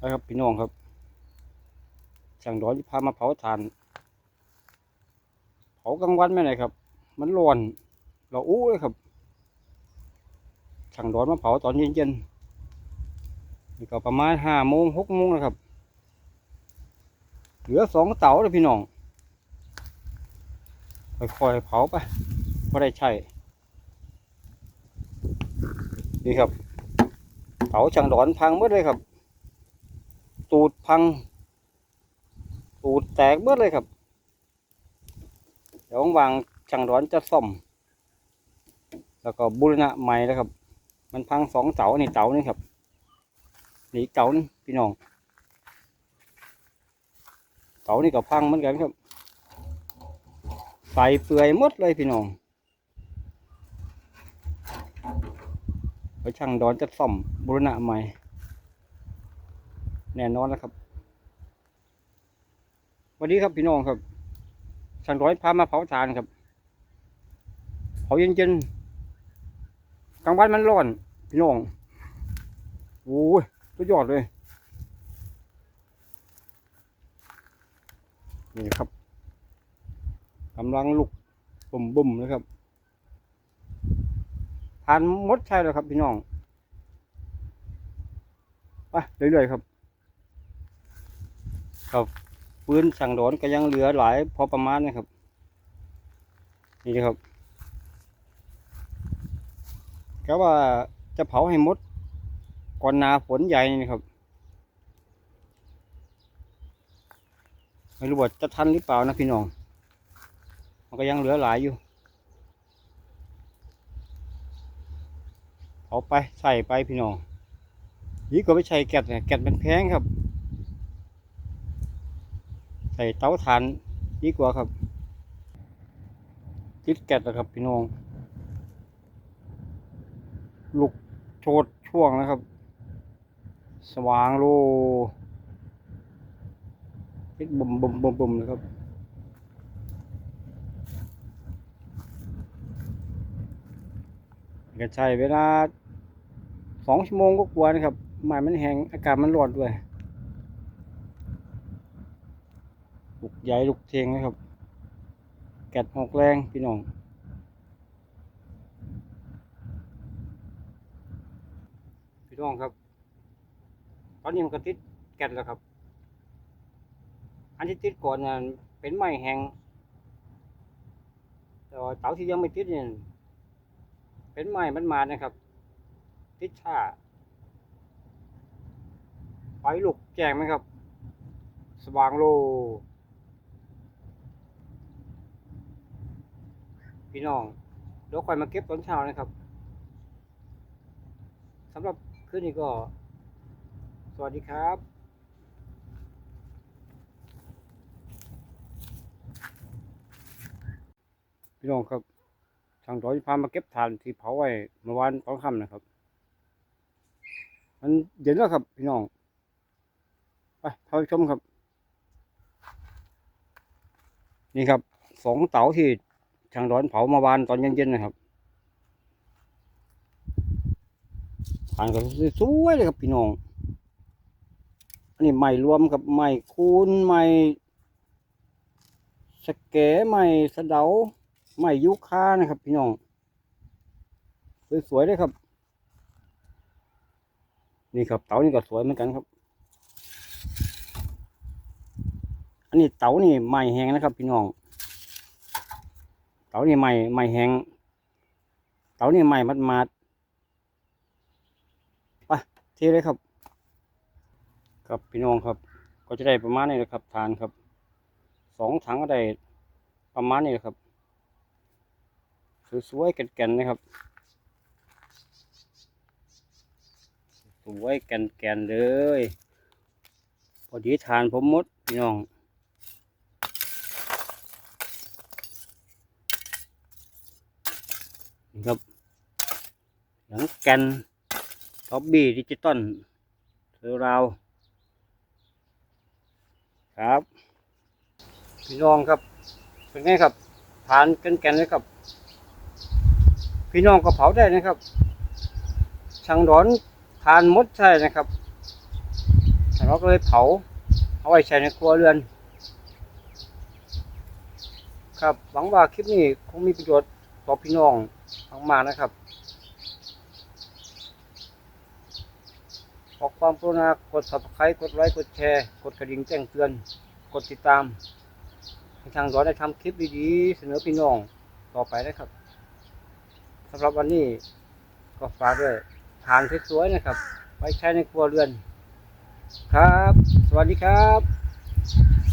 นะครับพี่น้องครับช่างดอนพามาเผาถ่าน เผากลางวันไม่ไหนครับ มันร้อน เราอู้เลยครับช่างดอนมาเผาตอนเย็นๆนี่ก็ประมาณห้าโมงหกโมงนะครับ เหลือสองเต๋าเลยพี่น้องค่อยๆเผาไปพอได้ใช่นี่ครับเต๋าช่างดอนพังหมดเลยครับ ตูดพัง ตูดแตกเบิดเลยครับ เดี๋ยววางช่างร้อนจะซ่อม แล้วก็บูรณะใหม่แล้วครับ มันพังสองเสานี่เสานี่ครับนี่เสานี่พี่น้องเสานี่ก็พังเหมือนกันครับใส่เปลือยหมดเลยพี่น้องไปช่างดอนจะซ่อมบูรณะใหม่ แน่นอนแล้วครับวัสดีครับพี่น้องครับช่างร้อยพามาเผาถ่านครับเผาเย็นๆกลางวันมันร้อน พี่น้องโอ้ยสุดยอดเลยนี่ครับกำลังลุกบุ่มบุ่มๆเลยครับทานมดใช่แล้วครับพี่น้องไปเรื่อยๆครับ ครับปืนสั่งโดนก็ยังเหลือหลายพอประมาณนะครับ นี่นะครับก็ว่าจะเผาให้หมดก่อนหนาฝนใหญ่นี่ครับไม่รู้ว่าจะทันหรือเปล่านะพี่น้อง มันก็ยังเหลือหลายอยู่ เอาไปใส่ไปพี่น้องนี่ก็ไม่ใช่แกะเนี่ยแกะมันแพงครับ ใส่เตาถ่านดีกว่าครับ ติดแกะนะครับพี่น้องลูกโชดช่วงนะครับ สว่างโลติดบุ่มบ่มบ่มบ่มนะครับก็ใช้เวลาสองชั่วโมงก็กวนะครับไม้มันแห้งอากาศมันร้อนด้วย ลูกใหญ่ลูกเทงนะครับแกดหอกแรงพี่น้องพี่น้องครับ ตอนนี้มันก็ติดแกดแล้วครับ อันที่ติดก่อนน่ะเป็นไม้แห้งแต่เตาที่ยังไม่ติดเนี่ยเป็นไม้มันมานะครับ ติดชาไฟลุกแจ้งไหมครับ สว่างโล พี่น้องเดี๋ยวคอยมาเก็บตอนเช้านะครับสำหรับคืนนี้ก็ สวัสดีครับพี่น้องครับทางร้อยพามาเก็บถ่านที่เผาไว้เมื่อวานตอนค่ำนะครับ มันเย็นแล้วครับ พี่น้อง ไปพาไปชมครับ นี่ครับสองเต๋าที่ ทางร้อนเผามื่อวานตอนเย็นๆนะครับถ่านก็สวยๆเลยครับพี่น้อง อันนี้ใหม่รวมกับใหม่คูณใหม่สเก๋ใหม่สะเดาไม้ยุคานะครับ พี่น้องสวยๆเลยครับ นี่ครับเต๋านี่ก็สวยเหมือนกันครับ อันนี้เต๋านี่ไม้แห้งนะครับ พี่น้อง เต๋านี่ไม้ไม้แห้งเต๋านี่ไม้มัดมัดไปเทเลยครับ ครับพี่น้องครับ ก็จะได้ประมาณนี้นะครับ ทานครับสองถังก็ได้ประมาณนี้นะครับสวยๆแก่นๆนะครับสวยแก่นๆเลย พอดีทานผมมดพี่น้อง ครับหลังแกนท็อปบี้ดิจิตอลเทอราวครับ พี่น้องครับ เป็นไงครับทานแกนๆเลยครับ พี่น้องก็เผาได้นะครับช่างร้อนทานมดใช่นะครับแเราก็เลยเผาเอาไว้ใช้ในครัวเรือน ครับหวังว่าคลิปนี้คงมีประโยชน์ต่อพี่น้อง มากๆนะครับขอความกรุณากด subscribe กดไลค์กดแชร์ กดกระดิ่งแจ้งเตือน กดติดตามให้ทางร้อนได้ทำคลิปดีๆ เสนอพี่น้องต่อไปนะครับสำหรับวันนี้ก็ฝากด้วยทานสวยๆนะครับ ไว้ใช้ในครัวเรือน ครับ สวัสดีครับ